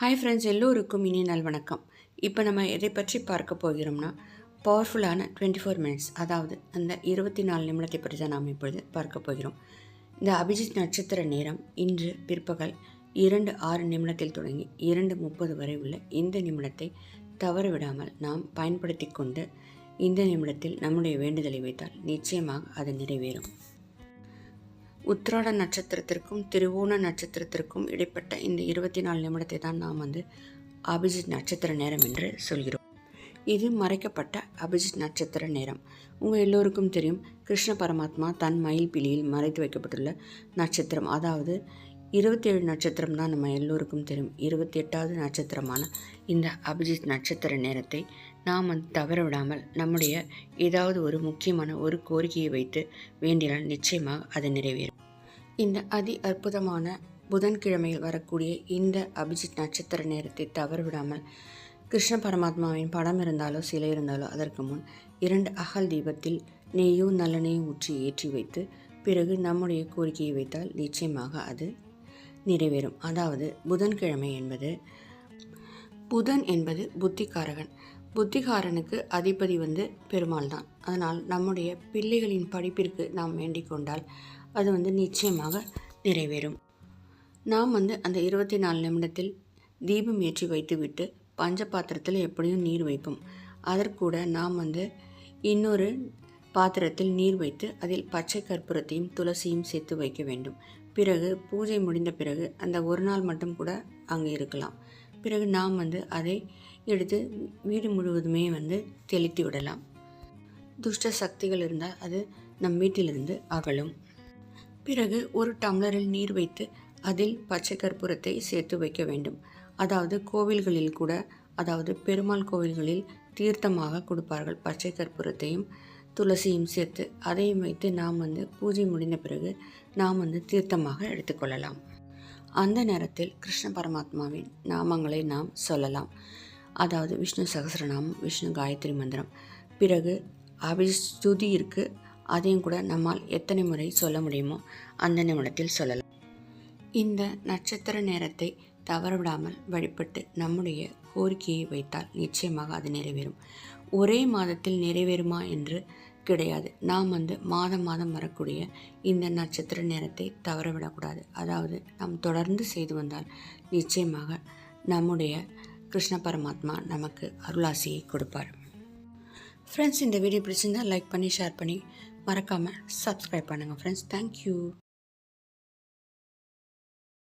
Hi friends எல்லோருக்கும் இனி நல் வணக்கம். இப்போ நம்ம எதை பற்றி பார்க்க போகிறோம்னா பவர்ஃபுல்லான டுவெண்ட்டி ஃபோர் மினிட்ஸ் அதாவது அந்த இருபத்தி நாலு நிமிடத்தை பற்றி தான் நாம் இப்பொழுது பார்க்க போகிறோம். இந்த அபிஜித் நட்சத்திர நேரம் இன்று பிற்பகல் இரண்டு ஆறு நிமிடத்தில் தொடங்கி இரண்டு முப்பது வரை உள்ள இந்த நிமிடத்தை தவற விடாமல் நாம் பயன்படுத்தி கொண்டு இந்த நிமிடத்தில் நம்முடைய வேண்டுதலை வைத்தால் நிச்சயமாக அது நிறைவேறும். உத்திராட நட்சத்திரத்திற்கும் திருவோண நட்சத்திரத்திற்கும் இடைப்பட்ட இந்த இருபத்தி நாலு நிமிடத்தை தான் நாம் வந்து அபிஜித் நட்சத்திர நேரம் என்று சொல்கிறோம். இது மறைக்கப்பட்ட அபிஜித் நட்சத்திர நேரம். உங்கள் எல்லோருக்கும் தெரியும் கிருஷ்ண பரமாத்மா தன் மயில் பிலியில் மறைத்து வைக்கப்பட்டுள்ள நட்சத்திரம். அதாவது இருபத்தேழு நட்சத்திரம் தான் நம்ம எல்லோருக்கும் தெரியும். இருபத்தி எட்டாவது நட்சத்திரமான இந்த அபிஜித் நட்சத்திர நேரத்தை நாம் தவற விடாமல் நம்முடைய ஏதாவது ஒரு முக்கியமான ஒரு கோரிக்கையை வைத்து வேண்டினால் நிச்சயமாக அது நிறைவேறும். இந்த அதி அற்புதமான புதன்கிழமையில் வரக்கூடிய இந்த அபிஜித் நட்சத்திர நேரத்தை தவற விடாமல் கிருஷ்ண பரமாத்மாவின் படம் இருந்தாலோ சிலை இருந்தாலோ அதற்கு முன் இரண்டு அகல் தீபத்தில் நெய்யோ நல்லெண்ணையும் ஊற்றி ஏற்றி வைத்து பிறகு நம்முடைய கோரிக்கையை வைத்தால் நிச்சயமாக அது நிறைவேறும். அதாவது புதன்கிழமை என்பது புதன் என்பது புத்திக்காரகன். புத்திகாரனுக்கு அதிபதி வந்து பெருமாள் தான் அதனால் நம்முடைய பிள்ளைகளின் படிப்பிற்கு நாம் வேண்டிக் கொண்டால் அது வந்து நிச்சயமாக நிறைவேறும். நாம் வந்து அந்த இருபத்தி நாலு நிமிடத்தில் தீபம் ஏற்றி வைத்துவிட்டு பஞ்ச பாத்திரத்தில் எப்படியும் நீர் வைப்போம். அதற்கூட நாம் வந்து இன்னொரு பாத்திரத்தில் நீர் வைத்து அதில் பச்சை கற்பூரத்தையும் துளசியும் சேர்த்து வைக்க வேண்டும். பிறகு பூஜை முடிந்த பிறகு அந்த ஒரு நாள் மட்டும் கூட அங்கே இருக்கலாம். பிறகு நாம் வந்து அதை எடுத்து வீடு முழுவதுமே வந்து தெளித்து விடலாம். துஷ்ட சக்திகள் இருந்தால் அது நம் வீட்டிலிருந்து அகலும். பிறகு ஒரு டம்ளரில் நீர் வைத்து அதில் பச்சை கற்பூரத்தை சேர்த்து வைக்க வேண்டும். அதாவது கோவில்களில் கூட அதாவது பெருமாள் கோவில்களில் தீர்த்தமாக கொடுப்பார்கள். பச்சை கற்பூரத்தையும் துளசியும் சேர்த்து அதையும் வைத்து நாம் வந்து பூஜை முடிந்த பிறகு நாம் வந்து தீர்த்தமாக எடுத்துக்கொள்ளலாம். அந்த நேரத்தில் கிருஷ்ண பரமாத்மாவின் நாமங்களை நாம் சொல்லலாம். அதாவது விஷ்ணு சகசரநாமம் விஷ்ணு காயத்ரி மந்திரம். பிறகு அபிஸ்துதி இருக்குது அதையும் கூட நம்மால் எத்தனை முறை சொல்ல முடியுமோ அந்த நிமிடத்தில் சொல்லலாம். இந்த நட்சத்திர நேரத்தை தவறவிடாமல் வழிபட்டு நம்முடைய கோரிக்கையை வைத்தால் நிச்சயமாக அது நிறைவேறும். ஒரே மாதத்தில் நிறைவேறுமா என்று கிடையாது. நாம் வந்து மாதம் மாதம் வரக்கூடிய இந்த நட்சத்திர நேரத்தை தவறவிடக்கூடாது. அதாவது நாம் தொடர்ந்து செய்து வந்தால் நிச்சயமாக நம்முடைய கிருஷ்ண பரமாத்மா நமக்கு அருளாசியை கொடுப்பார். ஃப்ரெண்ட்ஸ் இந்த வீடியோ பிடிச்சிருந்தால் லைக் பண்ணி ஷேர் பண்ணி மறக்காமல் சப்ஸ்கிரைப் பண்ணுங்கள் ஃப்ரெண்ட்ஸ் தேங்க்யூ